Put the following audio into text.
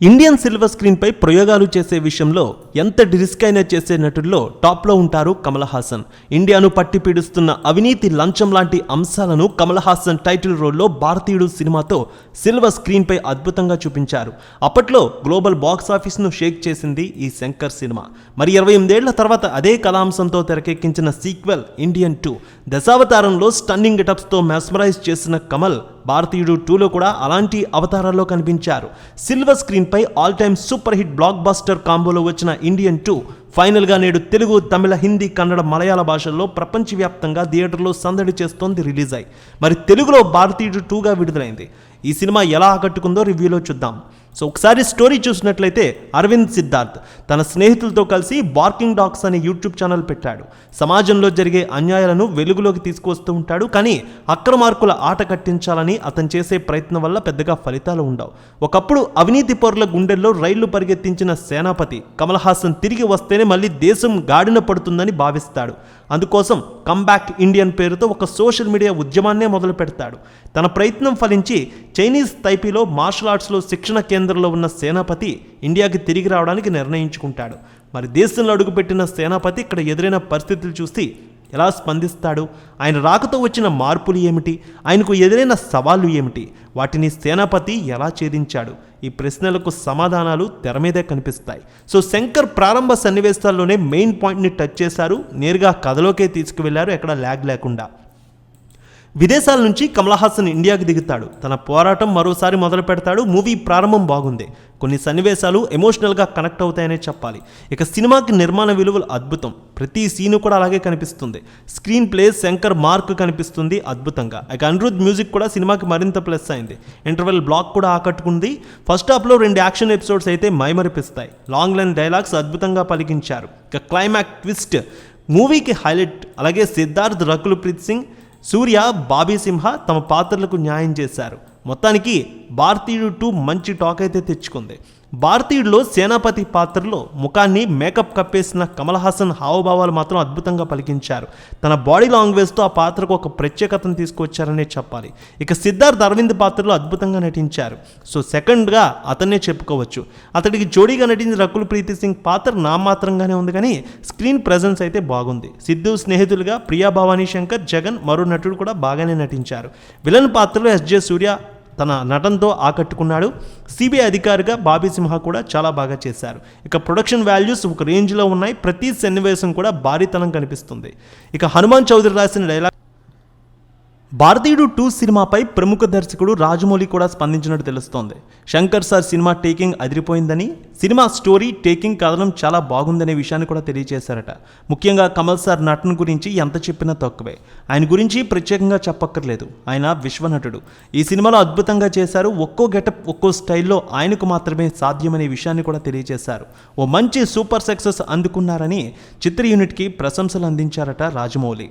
Indian silver స్క్రీన్పై ప్రయోగాలు చేసే విషయంలో ఎంత రిస్క్ అయినా చేసే నటుల్లో టాప్లో ఉంటారు కమల్ హాసన్ ఇండియాను పట్టి పీడిస్తున్న అవినీతి లంచం లాంటి అంశాలను కమల్ హాసన్ టైటిల్ రోల్లో భారతీయుడు సినిమాతో సిల్వర్ స్క్రీన్పై అద్భుతంగా చూపించారు. అప్పట్లో గ్లోబల్ బాక్స్ ఆఫీస్ను షేక్ చేసింది ఈ శంకర్ సినిమా. మరి ఇరవై ఎనిమిదేళ్ళ తర్వాత అదే కథాంశంతో తెరకెక్కించిన సీక్వెల్ ఇండియన్ టూ దశావతారంలో స్టన్నింగ్ గెటప్స్తో మెస్మరైజ్ చేసిన కమల్ భారతీయుడు టూలో కూడా అలాంటి అవతారాల్లో కనిపించారు. సిల్వర్ స్క్రీన్పై all time super hit blockbuster కాంబోలో వచ్చిన ఇండియన్ టూ ఫైనల్గా నేడు తెలుగు తమిళ హిందీ కన్నడ మలయాళ భాషల్లో ప్రపంచవ్యాప్తంగా థియేటర్లో సందడి చేస్తోంది రిలీజ్ అయి మరి తెలుగులో భారతీయుడు టూగా విడుదలైంది. ఈ సినిమా ఎలా ఆకట్టుకుందో రివ్యూలో చూద్దాం. సో ఒకసారి స్టోరీ చూసినట్లయితే అరవింద్ సిద్ధార్థ్ తన స్నేహితులతో కలిసి బార్కింగ్ డాగ్స్ అనే యూట్యూబ్ ఛానల్ పెట్టాడు. సమాజంలో జరిగే అన్యాయాలను వెలుగులోకి తీసుకొస్తూ ఉంటాడు కానీ అక్రమార్కుల ఆట కట్టించాలని అతను చేసే ప్రయత్నం వల్ల పెద్దగా ఫలితాలు ఉండవు. ఒకప్పుడు అవినీతి పౌరుల గుండెల్లో రైళ్ళు పరిగెత్తించిన సేనాపతి కమల్ హాసన్ తిరిగి వస్తేనే మళ్ళీ దేశం గాడిన పడుతుందని భావిస్తాడు. అందుకోసం కంబ్యాక్ ఇండియన్ పేరుతో ఒక సోషల్ మీడియా ఉద్యమాన్నే మొదలు పెడతాడు. తన ప్రయత్నం ఫలించి చైనీస్ తైపీలో మార్షల్ ఆర్ట్స్లో శిక్షణ కేంద్రంలో ఉన్న సేనాపతి ఇండియాకి తిరిగి రావడానికి నిర్ణయించుకుంటాడు. మరి దేశంలో అడుగుపెట్టిన సేనాపతి ఇక్కడ ఎదురైన పరిస్థితులు చూసి ఎలా స్పందిస్తాడు? ఆయన రాకతో వచ్చిన మార్పులు ఏమిటి? ఆయనకు ఎదురైన సవాళ్ళు ఏమిటి? వాటిని సేనాపతి ఎలా ఛేదించాడు? ఈ ప్రశ్నలకు సమాధానాలు తెర మీదే కనిపిస్తాయి. సో శంకర్ ప్రారంభ సన్నివేశాల్లోనే మెయిన్ పాయింట్ని టచ్ చేశారు. నేరుగా కథలోకే తీసుకువెళ్ళారు. ఎక్కడ ల్యాగ్ లేకుండా. విదేశాల నుంచి కమల్ హాసన్ ఇండియాకి దిగుతాడు. తన పోరాటం మరోసారి మొదలు పెడతాడు. మూవీ ప్రారంభం బాగుంది. కొన్ని సన్నివేశాలు ఎమోషనల్గా కనెక్ట్ అవుతాయనే చెప్పాలి. ఇక సినిమాకి నిర్మాణ విలువలు అద్భుతం. ప్రతి సీను కూడా అలాగే కనిపిస్తుంది. స్క్రీన్ ప్లే శంకర్ మార్క్ కనిపిస్తుంది అద్భుతంగా. ఇక అనిరుద్ మ్యూజిక్ కూడా సినిమాకి మరింత ప్లస్ అయింది. ఇంటర్వెల్ బ్లాక్ కూడా ఆకట్టుకుంది. ఫస్ట్ హాఫ్లో రెండు యాక్షన్ ఎపిసోడ్స్ అయితే మైమరిపిస్తాయి. లాంగ్ లైన్ డైలాగ్స్ అద్భుతంగా పలికించారు. ఇక క్లైమాక్ ట్విస్ట్. మూవీకి హైలైట్. అలాగే సిద్ధార్థ్ రకుల్ ప్రీత్ సింగ్ సూర్య బాబీ సింహ తమ పాత్రలకు న్యాయం చేశారు. మొత్తానికి భారతీయుడు టూ మంచి టాక్ అయితే తెచ్చుకుంది. భారతీయుడిలో సేనాపతి పాత్రలో ముఖాన్ని మేకప్ కప్పేసిన కమల్ హాసన్ హావభావాలు మాత్రం అద్భుతంగా పలికించారు. తన బాడీ లాంగ్వేజ్తో ఆ పాత్రకు ఒక ప్రత్యేకతను తీసుకొచ్చారనే చెప్పాలి. ఇక సిద్ధార్థ్ అరవింద్ పాత్రలో అద్భుతంగా నటించారు. సో సెకండ్గా అతన్నే చెప్పుకోవచ్చు. అతడికి జోడీగా నటించిన రకుల్ ప్రీతి సింగ్ పాత్ర నామాత్రంగానే ఉంది కానీ స్క్రీన్ ప్రెజెన్స్ అయితే బాగుంది. సిద్ధు స్నేహితులుగా ప్రియా భవానీ శంకర్ జగన్ మరో నటుడు కూడా బాగానే నటించారు. విలన్ పాత్రలో ఎస్జే సూర్య తన నటనతో ఆకట్టుకున్నాడు. సిబిఐ అధికారిగా బాబీ సింహ కూడా చాలా బాగా చేశారు. ఇక ప్రొడక్షన్ వాల్యూస్ ఒక రేంజ్లో ఉన్నాయి. ప్రతి సన్నివేశం కూడా భారీతనం కనిపిస్తుంది. ఇక హనుమాన్ చౌదరి రాసిన డైలాగ్ భారతీయుడు టూ సినిమాపై ప్రముఖ దర్శకుడు రాజమౌళి కూడా స్పందించినట్టు తెలుస్తోంది. శంకర్ సార్ సినిమా టేకింగ్ అదిరిపోయిందని సినిమా స్టోరీ టేకింగ్ కథనం చాలా బాగుందనే విషయాన్ని కూడా తెలియజేశారట. ముఖ్యంగా కమల్ సార్ నటన గురించి ఎంత చెప్పినా తక్కువే. ఆయన గురించి ప్రత్యేకంగా చెప్పక్కర్లేదు. ఆయన విశ్వనటుడు. ఈ సినిమాలో అద్భుతంగా చేశారు. ఒక్కో గెటప్ ఒక్కో స్టైల్లో ఆయనకు మాత్రమే సాధ్యమనే విషయాన్ని కూడా తెలియజేశారు. ఓ మంచి సూపర్ సక్సెస్ అందుకున్నారని చిత్ర యూనిట్కి ప్రశంసలు అందించారట రాజమౌళి.